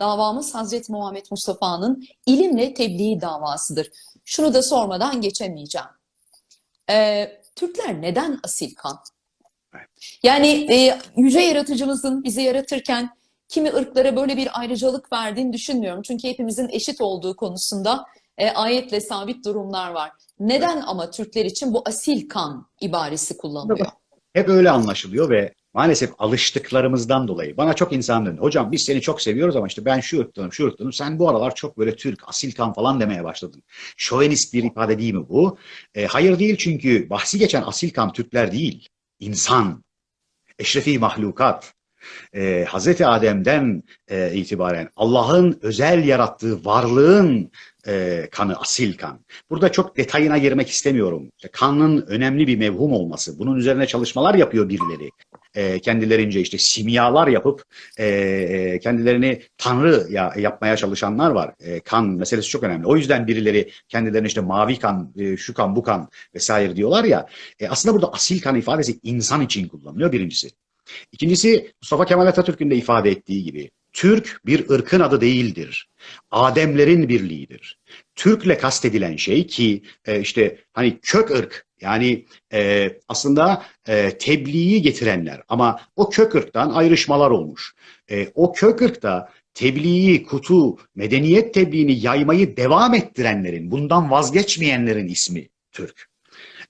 Davamız Hazreti Muhammed Mustafa'nın ilimle tebliğ davasıdır. Şunu da sormadan geçemeyeceğim. Ee, Türkler neden asil kan? Yani e, yüce yaratıcımızın bizi yaratırken kimi ırklara böyle bir ayrıcalık verdiğini düşünmüyorum. Çünkü hepimizin eşit olduğu konusunda e, ayetle sabit durumlar var. Neden ama Türkler için bu asil kan ibaresi kullanılıyor? Hep öyle anlaşılıyor ve maalesef alıştıklarımızdan dolayı bana çok insan döndü. Hocam biz seni çok seviyoruz ama işte ben şu ırktanım, şu ırktanım. Sen bu aralar çok böyle Türk, asil kan falan demeye başladın. Şovenist bir ifade değil mi bu? E, hayır değil çünkü bahsi geçen asil kan Türkler değil. İnsan, eşrefi mahlukat. E, Hazreti Adem'den e, itibaren Allah'ın özel yarattığı varlığın e, kanı, asil kan. Burada çok detayına girmek istemiyorum. İşte kanın önemli bir mevhum olması. Bunun üzerine çalışmalar yapıyor birileri. E, kendilerince işte simyalar yapıp e, e, kendilerini tanrı ya, yapmaya çalışanlar var. Kan meselesi çok önemli. O yüzden birileri kendilerine işte mavi kan, şu kan, bu kan vesaire diyorlar ya. Aslında burada asil kan ifadesi insan için kullanılıyor birincisi. İkincisi Mustafa Kemal Atatürk'ün de ifade ettiği gibi Türk bir ırkın adı değildir. Ademlerin birliğidir. Türk'le kastedilen şey ki e, işte hani kök ırk yani e, aslında e, tebliği getirenler ama o kök ırktan ayrışmalar olmuş. E, o kök ırkta tebliği, kutu, medeniyet tebliğini yaymayı devam ettirenlerin, bundan vazgeçmeyenlerin ismi Türk.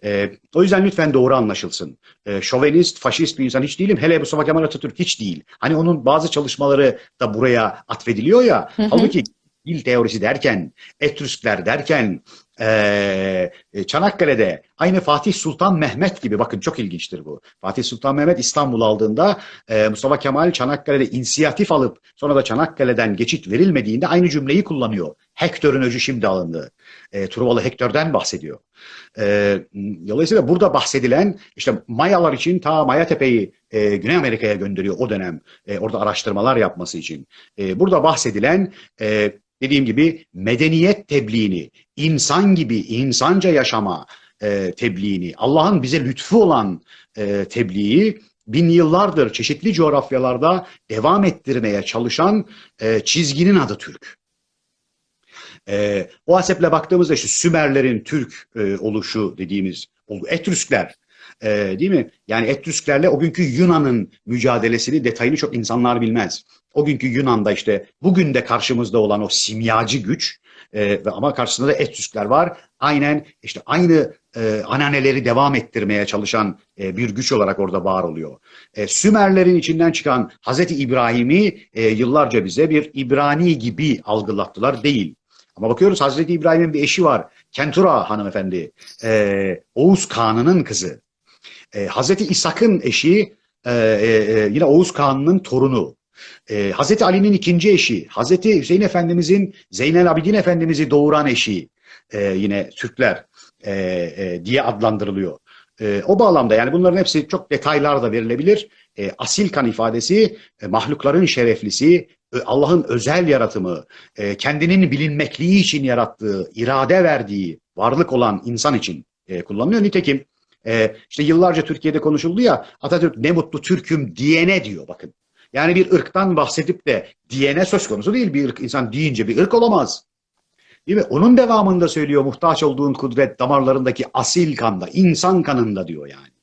E, o yüzden lütfen doğru anlaşılsın. E, şovenist, faşist bir insan hiç değilim. Hele Mustafa Kemal Atatürk hiç değil. Hani onun bazı çalışmaları da buraya atfediliyor ya. Halbuki dil teorisi derken, Etrüskler derken, Çanakkale'de aynı Fatih Sultan Mehmet gibi bakın çok ilginçtir bu. Fatih Sultan Mehmet İstanbul aldığında Mustafa Kemal Çanakkale'de inisiyatif alıp sonra da Çanakkale'den geçit verilmediğinde aynı cümleyi kullanıyor. Hektör'ün öcü şimdi alındı. E, Truvalı Hektör'den bahsediyor. E, dolayısıyla burada bahsedilen işte Mayalar için ta Maya Tepe'yi e, Güney Amerika'ya gönderiyor o dönem e, orada araştırmalar yapması için. E, burada bahsedilen e, dediğim gibi medeniyet tebliğini, insan gibi insanca yaşama e, tebliğini, Allah'ın bize lütfu olan e, tebliği bin yıllardır çeşitli coğrafyalarda devam ettirmeye çalışan e, çizginin adı Türk. E, o haseple baktığımızda işte Sümerlerin Türk e, oluşu dediğimiz oldu. Etrüskler e, değil mi? Yani Etrüsklerle o günkü Yunan'ın mücadelesini, detayını çok insanlar bilmez. O günkü Yunan'da işte bugün de karşımızda olan o simyacı güç e, ama karşısında da Etrüskler var. Aynen işte aynı e, ananeleri devam ettirmeye çalışan e, bir güç olarak orada var oluyor. E, Sümerlerin içinden çıkan Hazreti İbrahim'i e, yıllarca bize bir İbrani gibi algılattılar değil. Ama bakıyoruz Hazreti İbrahim'in bir eşi var. Kentura hanımefendi. E, Oğuz Kağan'ın kızı. E, Hazreti İshak'ın eşi e, e, yine Oğuz Kağan'ın torunu. E, Hazreti Ali'nin ikinci eşi. Hazreti Hüseyin Efendimizin Zeynel Abidin Efendimiz'i doğuran eşi. E, yine Türkler e, e, diye adlandırılıyor. E, o bağlamda yani bunların hepsi çok detaylar da verilebilir. E, asil kan ifadesi e, mahlukların şereflisi, e, Allah'ın özel yaratımı, e, kendinin bilinmekliği için yarattığı, irade verdiği varlık olan insan için e, kullanılıyor. Nitekim e, işte yıllarca Türkiye'de konuşuldu ya Atatürk ne mutlu Türk'üm diyene diyor bakın. Yani bir ırktan bahsedip de diyene söz konusu değil. Bir ırk, insan deyince bir ırk olamaz. Değil mi? Onun devamında söylüyor muhtaç olduğun kudret damarlarındaki asil kanda, insan kanında diyor yani.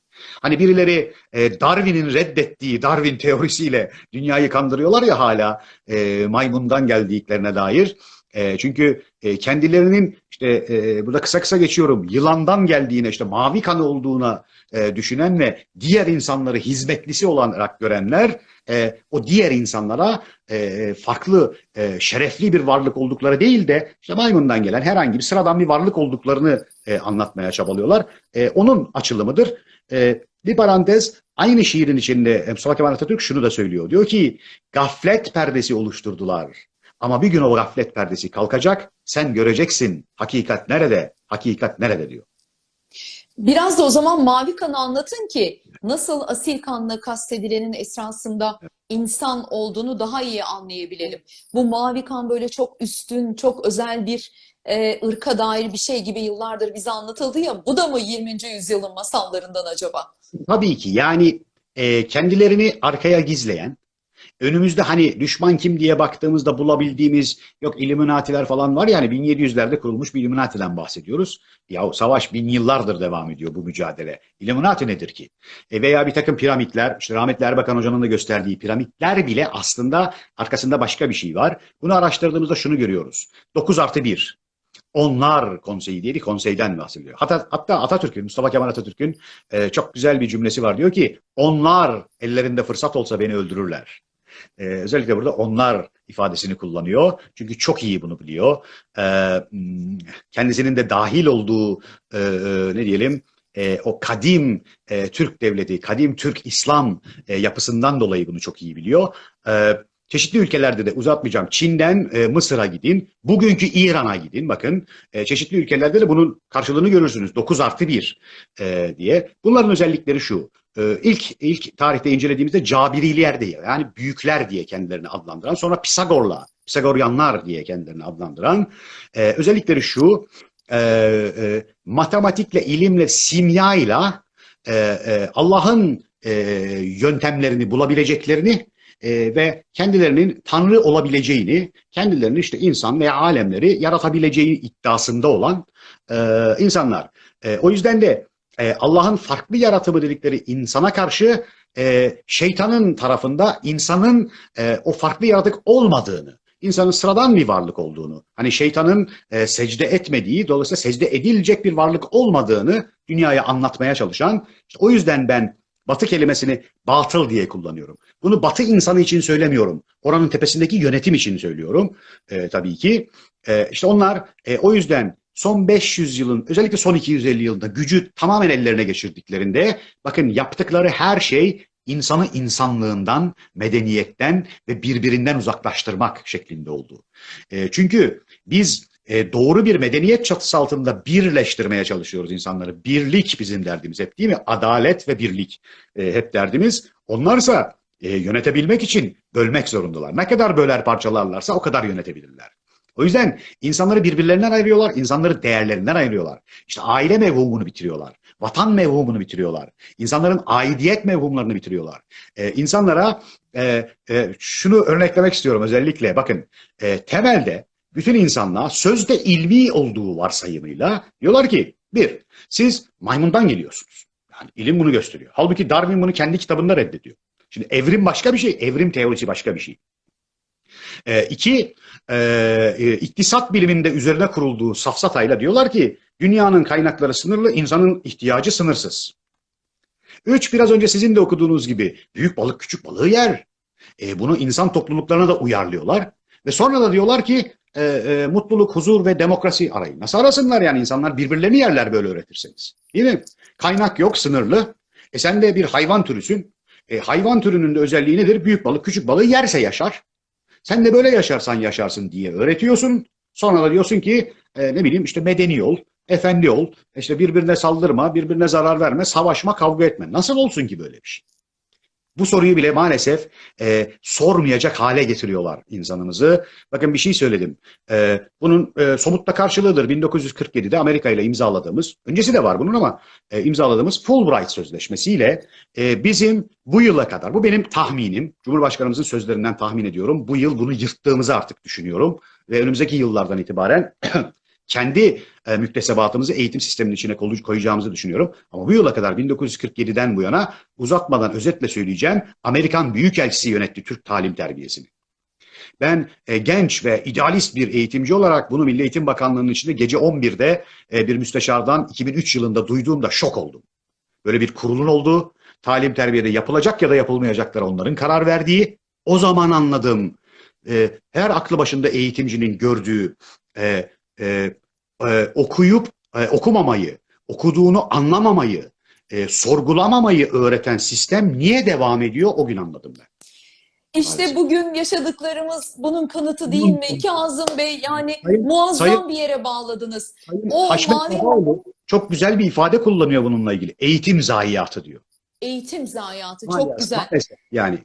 Hani birileri e, Darwin'in reddettiği Darwin teorisiyle dünyayı kandırıyorlar ya hala e, maymundan geldiklerine dair. E, çünkü e, kendilerinin işte e, burada kısa kısa geçiyorum yılandan geldiğine işte mavi kanı olduğuna e, düşünen ve diğer insanları hizmetlisi olarak görenler e, o diğer insanlara e, farklı e, şerefli bir varlık oldukları değil de işte maymundan gelen herhangi bir sıradan bir varlık olduklarını e, anlatmaya çabalıyorlar. E, onun açılımıdır. E, bir parantez aynı şiirin içinde Mustafa Kemal Atatürk şunu da söylüyor. Diyor ki gaflet perdesi oluşturdular. Ama bir gün o gaflet perdesi kalkacak. Sen göreceksin hakikat nerede, hakikat nerede diyor. Biraz da o zaman mavi kanı anlatın ki nasıl asil kanla kastedilenin esrasında insan olduğunu daha iyi anlayabilelim. Bu mavi kan böyle çok üstün, çok özel bir e, ırka dair bir şey gibi yıllardır bize anlatıldı ya. Bu da mı 20. yüzyılın masallarından acaba? Tabii ki yani e, kendilerini arkaya gizleyen, önümüzde hani düşman kim diye baktığımızda bulabildiğimiz yok Illuminati'ler falan var yani 1700'lerde kurulmuş bir Illuminati'den bahsediyoruz. Ya savaş bin yıllardır devam ediyor bu mücadele. Illuminati nedir ki? E veya bir takım piramitler, işte rahmetli Erbakan Hoca'nın da gösterdiği piramitler bile aslında arkasında başka bir şey var. Bunu araştırdığımızda şunu görüyoruz. 9 artı 1. Onlar konseyi diye bir konseyden bahsediyor. Hatta, hatta Atatürk'ün, Mustafa Kemal Atatürk'ün e, çok güzel bir cümlesi var. Diyor ki onlar ellerinde fırsat olsa beni öldürürler. E, özellikle burada onlar ifadesini kullanıyor. Çünkü çok iyi bunu biliyor. E, kendisinin de dahil olduğu e, e, ne diyelim e, o kadim e, Türk devleti, kadim Türk İslam e, yapısından dolayı bunu çok iyi biliyor. E, çeşitli ülkelerde de uzatmayacağım. Çin'den e, Mısır'a gidin, bugünkü İran'a gidin. Bakın e, çeşitli ülkelerde de bunun karşılığını görürsünüz. 9 artı 1 e, diye. Bunların özellikleri şu. E, ilk ilk tarihte incelediğimizde Cabirililer diye yani büyükler diye kendilerini adlandıran sonra Pisagorla, Pisagoryanlar diye kendilerini adlandıran e, özellikleri şu e, e, matematikle, ilimle, simyayla e, e, Allah'ın e, yöntemlerini bulabileceklerini e, ve kendilerinin Tanrı olabileceğini, kendilerini işte insan veya alemleri yaratabileceği iddiasında olan e, insanlar. E, o yüzden de e, Allah'ın farklı yaratımı dedikleri insana karşı e, şeytanın tarafında insanın e, o farklı yaratık olmadığını, insanın sıradan bir varlık olduğunu, hani şeytanın e, secde etmediği, dolayısıyla secde edilecek bir varlık olmadığını dünyaya anlatmaya çalışan, işte o yüzden ben Batı kelimesini batıl diye kullanıyorum. Bunu Batı insanı için söylemiyorum. Oranın tepesindeki yönetim için söylüyorum. E, tabii ki. E, işte onlar e, o yüzden son 500 yılın özellikle son 250 yılda gücü tamamen ellerine geçirdiklerinde bakın yaptıkları her şey insanı insanlığından, medeniyetten ve birbirinden uzaklaştırmak şeklinde oldu. E, çünkü biz e, doğru bir medeniyet çatısı altında birleştirmeye çalışıyoruz insanları. Birlik bizim derdimiz hep değil mi? Adalet ve birlik e, hep derdimiz. Onlarsa e, yönetebilmek için bölmek zorundalar. Ne kadar böler parçalarlarsa o kadar yönetebilirler. O yüzden insanları birbirlerinden ayırıyorlar, insanları değerlerinden ayırıyorlar. İşte aile mevhumunu bitiriyorlar, vatan mevhumunu bitiriyorlar, insanların aidiyet mevhumlarını bitiriyorlar. Ee, insanlara e, e, şunu örneklemek istiyorum özellikle, bakın e, temelde bütün insanlığa sözde ilmi olduğu varsayımıyla diyorlar ki, bir, siz maymundan geliyorsunuz. Yani ilim bunu gösteriyor. Halbuki Darwin bunu kendi kitabında reddediyor. Şimdi evrim başka bir şey, evrim teorisi başka bir şey. E, iki, e, iktisat biliminde üzerine kurulduğu safsatayla diyorlar ki dünyanın kaynakları sınırlı, insanın ihtiyacı sınırsız. Üç, biraz önce sizin de okuduğunuz gibi büyük balık küçük balığı yer. E, bunu insan topluluklarına da uyarlıyorlar. Ve sonra da diyorlar ki e, e, mutluluk, huzur ve demokrasi arayın. Nasıl arasınlar yani insanlar birbirlerini yerler böyle öğretirseniz. Değil mi? Kaynak yok, sınırlı. E sen de bir hayvan türüsün. E, hayvan türünün de özelliği nedir? Büyük balık küçük balığı yerse yaşar. Sen de böyle yaşarsan yaşarsın diye öğretiyorsun. Sonra da diyorsun ki e, ne bileyim işte medeni ol, efendi ol, işte birbirine saldırma, birbirine zarar verme, savaşma, kavga etme. Nasıl olsun ki böyle bir şey? Bu soruyu bile maalesef e, sormayacak hale getiriyorlar insanımızı. Bakın bir şey söyledim. E, bunun e, somutta karşılığıdır. 1947'de Amerika ile imzaladığımız, öncesi de var bunun ama e, imzaladığımız Fulbright Sözleşmesi'yle e, bizim bu yıla kadar, bu benim tahminim, Cumhurbaşkanımızın sözlerinden tahmin ediyorum. Bu yıl bunu yırttığımızı artık düşünüyorum. Ve önümüzdeki yıllardan itibaren kendi e, müktesebatımızı eğitim sisteminin içine koy- koyacağımızı düşünüyorum. Ama bu yıla kadar 1947'den bu yana uzatmadan özetle söyleyeceğim Amerikan Büyükelçisi yönetti Türk talim terbiyesini. Ben e, genç ve idealist bir eğitimci olarak bunu Milli Eğitim Bakanlığı'nın içinde gece 11'de e, bir müsteşardan 2003 yılında duyduğumda şok oldum. Böyle bir kurulun olduğu, talim terbiyede yapılacak ya da yapılmayacaklara onların karar verdiği, o zaman anladım. E, her aklı başında eğitimcinin gördüğü e, e, e, okuyup e, okumamayı, okuduğunu anlamamayı, e, sorgulamamayı öğreten sistem niye devam ediyor o gün anladım ben. İşte Maalesef. bugün yaşadıklarımız bunun kanıtı değil mi? Kazım Bey yani Sayın- muazzam Sayın- bir yere bağladınız. Sayın O Haşmet mavi- Babaoğlu çok güzel bir ifade kullanıyor bununla ilgili. Eğitim zayiatı diyor. Eğitim zayiatı çok Maalesef, güzel. maalesef. Yani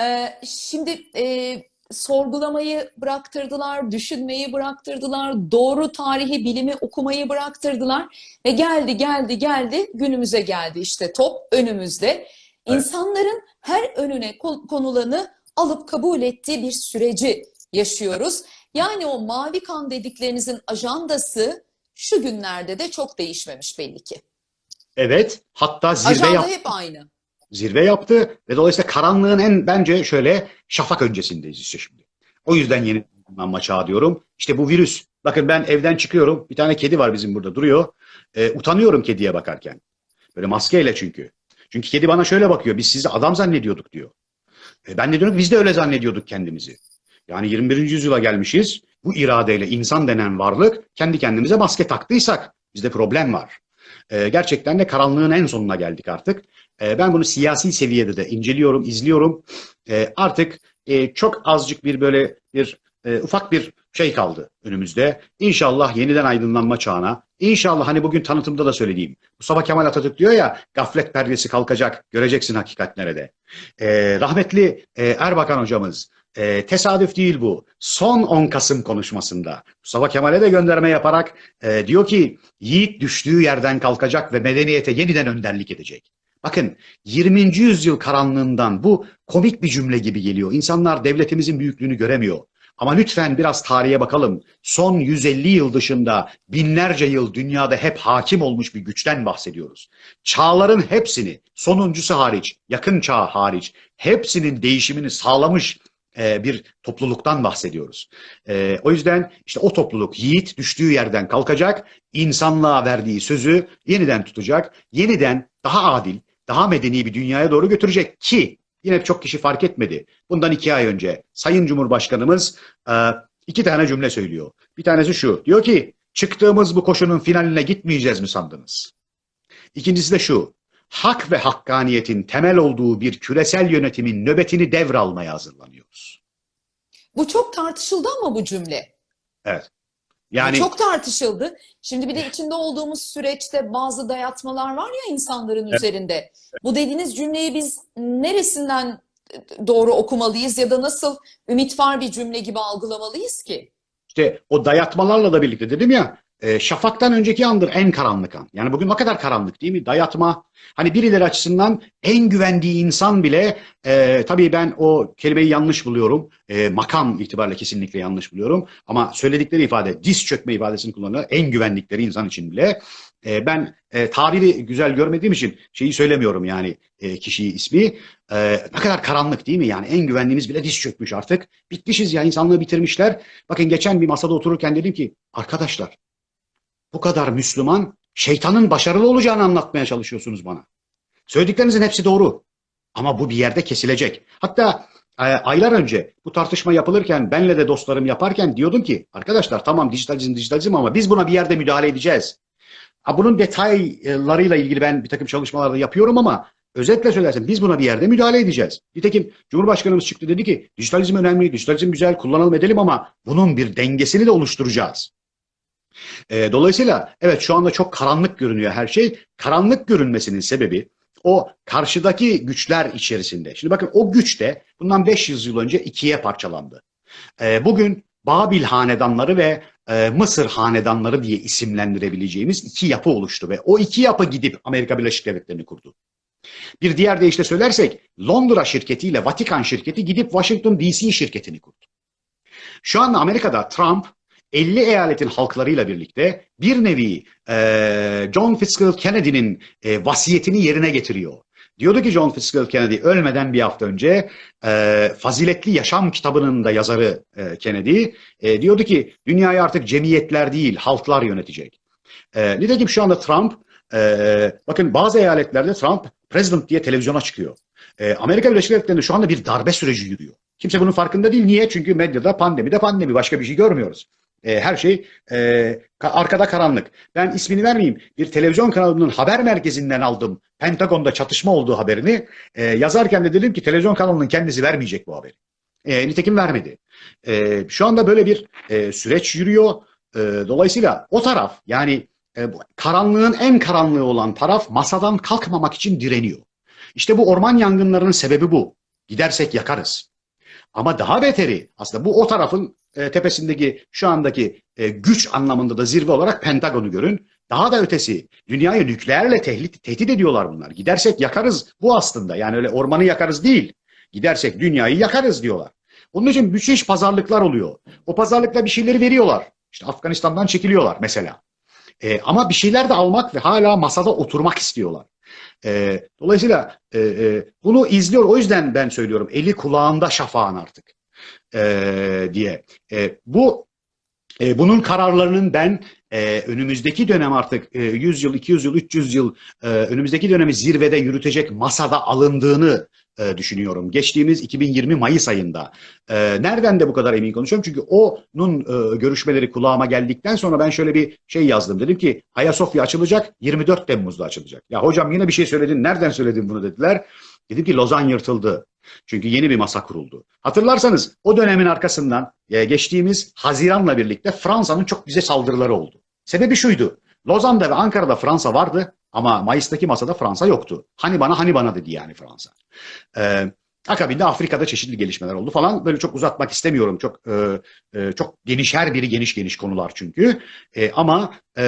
Ee, şimdi e, sorgulamayı bıraktırdılar, düşünmeyi bıraktırdılar, doğru tarihi, bilimi okumayı bıraktırdılar ve geldi, geldi, geldi, günümüze geldi. İşte top önümüzde. İnsanların her önüne ko- konulanı alıp kabul ettiği bir süreci yaşıyoruz. Yani o mavi kan dediklerinizin ajandası şu günlerde de çok değişmemiş belli ki. Evet, hatta zirve Ajanda hep aynı. Zirve yaptı ve dolayısıyla karanlığın en bence şöyle şafak öncesindeyiz işte şimdi. O yüzden yeni aydınlanma çağı diyorum. İşte bu virüs. Bakın ben evden çıkıyorum. Bir tane kedi var bizim burada duruyor. Ee, utanıyorum kediye bakarken. Böyle maskeyle çünkü. Çünkü kedi bana şöyle bakıyor. Biz sizi adam zannediyorduk diyor. E, ben de diyorum biz de öyle zannediyorduk kendimizi. Yani 21. yüzyıla gelmişiz. Bu iradeyle insan denen varlık kendi kendimize maske taktıysak bizde problem var. E, gerçekten de karanlığın en sonuna geldik artık. E, ben bunu siyasi seviyede de inceliyorum, izliyorum. E, artık e, çok azıcık bir böyle bir e, ufak bir şey kaldı önümüzde. İnşallah yeniden aydınlanma çağına, İnşallah hani bugün tanıtımda da söylediğim, Mustafa Kemal Atatürk diyor ya gaflet perdesi kalkacak, göreceksin hakikat nerede. E, rahmetli e, Erbakan hocamız, e, tesadüf değil bu. Son 10 Kasım konuşmasında Mustafa Kemal'e de gönderme yaparak e, diyor ki yiğit düştüğü yerden kalkacak ve medeniyete yeniden önderlik edecek. Bakın 20. yüzyıl karanlığından bu komik bir cümle gibi geliyor. İnsanlar devletimizin büyüklüğünü göremiyor. Ama lütfen biraz tarihe bakalım. Son 150 yıl dışında binlerce yıl dünyada hep hakim olmuş bir güçten bahsediyoruz. Çağların hepsini, sonuncusu hariç, yakın çağ hariç, hepsinin değişimini sağlamış e, bir topluluktan bahsediyoruz. E, o yüzden işte o topluluk yiğit düştüğü yerden kalkacak, insanlığa verdiği sözü yeniden tutacak, yeniden daha adil, daha medeni bir dünyaya doğru götürecek ki yine çok kişi fark etmedi. Bundan iki ay önce Sayın Cumhurbaşkanımız e, iki tane cümle söylüyor. Bir tanesi şu, diyor ki çıktığımız bu koşunun finaline gitmeyeceğiz mi sandınız? İkincisi de şu, hak ve hakkaniyetin temel olduğu bir küresel yönetimin nöbetini devralmaya hazırlanıyoruz. Bu çok tartışıldı ama bu cümle. Evet. Yani çok tartışıldı. Şimdi bir de içinde olduğumuz süreçte bazı dayatmalar var ya insanların Evet. üzerinde. Bu dediğiniz cümleyi biz neresinden doğru okumalıyız ya da nasıl ümit var bir cümle gibi algılamalıyız ki? işte o dayatmalarla da birlikte dedim ya e, şafaktan önceki andır en karanlık an. Yani bugün ne kadar karanlık değil mi? Dayatma. Hani birileri açısından en güvendiği insan bile e, tabii ben o kelimeyi yanlış buluyorum. E, makam itibariyle kesinlikle yanlış buluyorum. Ama söyledikleri ifade diz çökme ifadesini kullanıyor. En güvendikleri insan için bile. E, ben e, tabiri güzel görmediğim için şeyi söylemiyorum yani e, kişiyi ismi. E, ne kadar karanlık değil mi? Yani en güvendiğimiz bile diz çökmüş artık. Bitmişiz ya insanlığı bitirmişler. Bakın geçen bir masada otururken dedim ki arkadaşlar bu kadar Müslüman şeytanın başarılı olacağını anlatmaya çalışıyorsunuz bana. Söylediklerinizin hepsi doğru. Ama bu bir yerde kesilecek. Hatta e, aylar önce bu tartışma yapılırken benle de dostlarım yaparken diyordum ki arkadaşlar tamam dijitalizm dijitalizm ama biz buna bir yerde müdahale edeceğiz. Ha, bunun detaylarıyla ilgili ben bir takım çalışmalarda yapıyorum ama özetle söylersem biz buna bir yerde müdahale edeceğiz. Nitekim Cumhurbaşkanımız çıktı dedi ki dijitalizm önemli, dijitalizm güzel kullanalım edelim ama bunun bir dengesini de oluşturacağız. E, dolayısıyla evet şu anda çok karanlık görünüyor her şey. Karanlık görünmesinin sebebi o karşıdaki güçler içerisinde. Şimdi bakın o güç de bundan 500 yıl önce ikiye parçalandı. E, bugün Babil hanedanları ve e, Mısır hanedanları diye isimlendirebileceğimiz iki yapı oluştu ve o iki yapı gidip Amerika Birleşik Devletleri'ni kurdu. Bir diğer deyişle söylersek Londra şirketiyle Vatikan şirketi gidip Washington DC şirketini kurdu. Şu anda Amerika'da Trump 50 eyaletin halklarıyla birlikte bir nevi e, John Fitzgerald Kennedy'nin e, vasiyetini yerine getiriyor. Diyordu ki John Fitzgerald Kennedy ölmeden bir hafta önce e, Faziletli Yaşam kitabının da yazarı e, Kennedy e, diyordu ki dünyayı artık cemiyetler değil halklar yönetecek. E, nitekim şu anda Trump e, bakın bazı eyaletlerde Trump president diye televizyona çıkıyor. E, Amerika Birleşik Devletleri'nde şu anda bir darbe süreci yürüyor. Kimse bunun farkında değil. Niye? Çünkü medyada pandemi de pandemi. Başka bir şey görmüyoruz. E, her şey e, ka- arkada karanlık. Ben ismini vermeyeyim. Bir televizyon kanalının haber merkezinden aldım. Pentagon'da çatışma olduğu haberini. E, yazarken de dedim ki televizyon kanalının kendisi vermeyecek bu haberi. E, nitekim vermedi. E, şu anda böyle bir e, süreç yürüyor. E, dolayısıyla o taraf yani e, karanlığın en karanlığı olan taraf masadan kalkmamak için direniyor. İşte bu orman yangınlarının sebebi bu. Gidersek yakarız. Ama daha beteri aslında bu o tarafın e, tepesindeki şu andaki e, güç anlamında da zirve olarak Pentagon'u görün. Daha da ötesi dünyayı nükleerle tehdit, tehdit ediyorlar bunlar. Gidersek yakarız bu aslında yani öyle ormanı yakarız değil. Gidersek dünyayı yakarız diyorlar. Onun için müthiş pazarlıklar oluyor. O pazarlıkla bir şeyleri veriyorlar. İşte Afganistan'dan çekiliyorlar mesela. E, ama bir şeyler de almak ve hala masada oturmak istiyorlar. E, dolayısıyla e, e, bunu izliyor. O yüzden ben söylüyorum eli kulağında şafağın artık e, diye. E, bu e, bunun kararlarının ben e, önümüzdeki dönem artık e, 100 yıl, 200 yıl, 300 yıl e, önümüzdeki dönemi zirvede yürütecek masada alındığını e, düşünüyorum. Geçtiğimiz 2020 Mayıs ayında. E, nereden de bu kadar emin konuşuyorum? Çünkü onun e, görüşmeleri kulağıma geldikten sonra ben şöyle bir şey yazdım. Dedim ki Ayasofya açılacak, 24 Temmuz'da açılacak. Ya hocam yine bir şey söyledin, nereden söyledin bunu dediler. Dedim ki Lozan yırtıldı. Çünkü yeni bir masa kuruldu. Hatırlarsanız o dönemin arkasından e, geçtiğimiz Haziran'la birlikte Fransa'nın çok bize saldırıları oldu. Sebebi şuydu. Lozan'da ve Ankara'da Fransa vardı ama Mayıs'taki masada Fransa yoktu. Hani bana hani bana dedi yani Fransa. Ee, akabinde Afrika'da çeşitli gelişmeler oldu falan. Böyle çok uzatmak istemiyorum. Çok e, e, çok geniş her biri geniş geniş konular çünkü. E, ama e,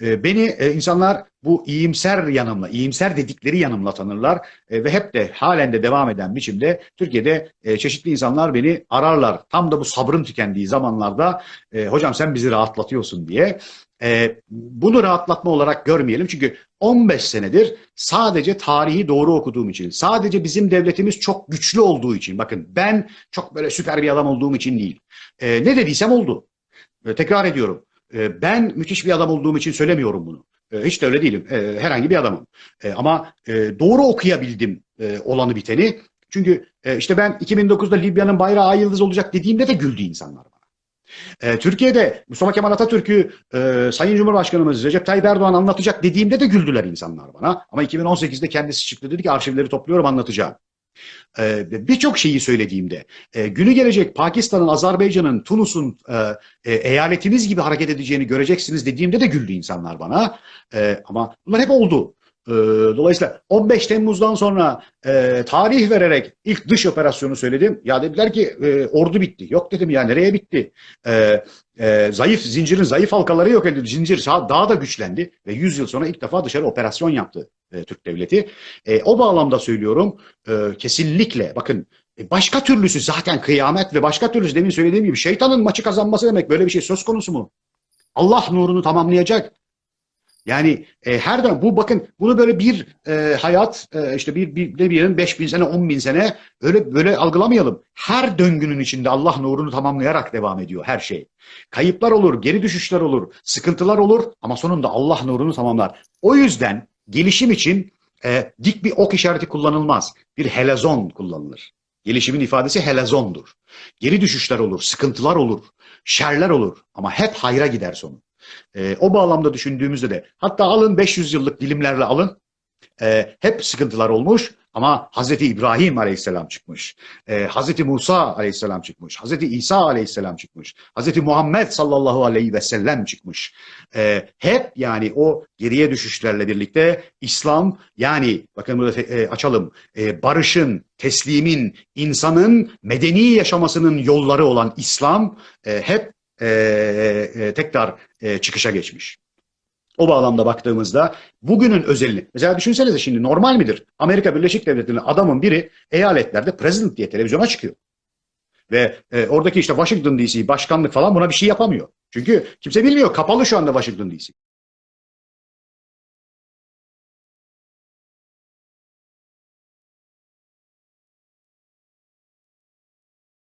e, beni e, insanlar bu iyimser yanımla, iyimser dedikleri yanımla tanırlar e, ve hep de halen de devam eden biçimde Türkiye'de e, çeşitli insanlar beni ararlar. Tam da bu sabrım tükendiği zamanlarda e, hocam sen bizi rahatlatıyorsun diye. E, bunu rahatlatma olarak görmeyelim çünkü 15 senedir sadece tarihi doğru okuduğum için, sadece bizim devletimiz çok güçlü olduğu için, bakın ben çok böyle süper bir adam olduğum için değil. E, ne dediysem oldu. E, tekrar ediyorum. E, ben müthiş bir adam olduğum için söylemiyorum bunu. E, hiç de öyle değilim. E, herhangi bir adamım. E, ama e, doğru okuyabildim e, olanı biteni. Çünkü e, işte ben 2009'da Libya'nın bayrağı ay yıldız olacak dediğimde de güldü insanlar bana. E, Türkiye'de Mustafa Kemal Atatürk'ü e, Sayın Cumhurbaşkanımız Recep Tayyip Erdoğan anlatacak dediğimde de güldüler insanlar bana. Ama 2018'de kendisi çıktı dedi ki arşivleri topluyorum anlatacağım. E, Birçok şeyi söylediğimde e, günü gelecek Pakistan'ın, Azerbaycan'ın, Tunus'un e, e, eyaletiniz gibi hareket edeceğini göreceksiniz dediğimde de güldü insanlar bana. E, ama bunlar hep oldu. E, dolayısıyla 15 Temmuz'dan sonra e, tarih vererek ilk dış operasyonu söyledim. Ya dediler ki e, ordu bitti. Yok dedim ya nereye bitti? E, e, zayıf zincirin zayıf halkaları yok edildi. Zincir daha da güçlendi ve 100 yıl sonra ilk defa dışarı operasyon yaptı e, Türk devleti. E, o bağlamda söylüyorum e, kesinlikle bakın e, başka türlüsü zaten kıyamet ve başka türlüsü demin söylediğim gibi şeytanın maçı kazanması demek böyle bir şey söz konusu mu? Allah nurunu tamamlayacak. Yani e, her dönem bu bakın bunu böyle bir e, hayat e, işte bir, bir ne diyelim 5 bin sene 10 bin sene öyle böyle algılamayalım. Her döngünün içinde Allah nurunu tamamlayarak devam ediyor her şey. Kayıplar olur, geri düşüşler olur, sıkıntılar olur ama sonunda Allah nurunu tamamlar. O yüzden gelişim için e, dik bir ok işareti kullanılmaz. Bir helezon kullanılır. Gelişimin ifadesi helezondur. Geri düşüşler olur, sıkıntılar olur, şerler olur ama hep hayra gider sonu. E, o bağlamda düşündüğümüzde de hatta alın 500 yıllık dilimlerle alın. E, hep sıkıntılar olmuş ama Hazreti İbrahim Aleyhisselam çıkmış. E, Hazreti Musa Aleyhisselam çıkmış. Hazreti İsa Aleyhisselam çıkmış. Hazreti Muhammed sallallahu aleyhi ve sellem çıkmış. E, hep yani o geriye düşüşlerle birlikte İslam yani bakın burada e, açalım. E, barışın, teslimin, insanın medeni yaşamasının yolları olan İslam e, hep e, e, tekrar e, çıkışa geçmiş. O bağlamda baktığımızda bugünün özelini, mesela düşünsenize şimdi normal midir? Amerika Birleşik Devletleri'nin adamın biri eyaletlerde president diye televizyona çıkıyor. Ve e, oradaki işte Washington DC başkanlık falan buna bir şey yapamıyor. Çünkü kimse bilmiyor kapalı şu anda Washington DC.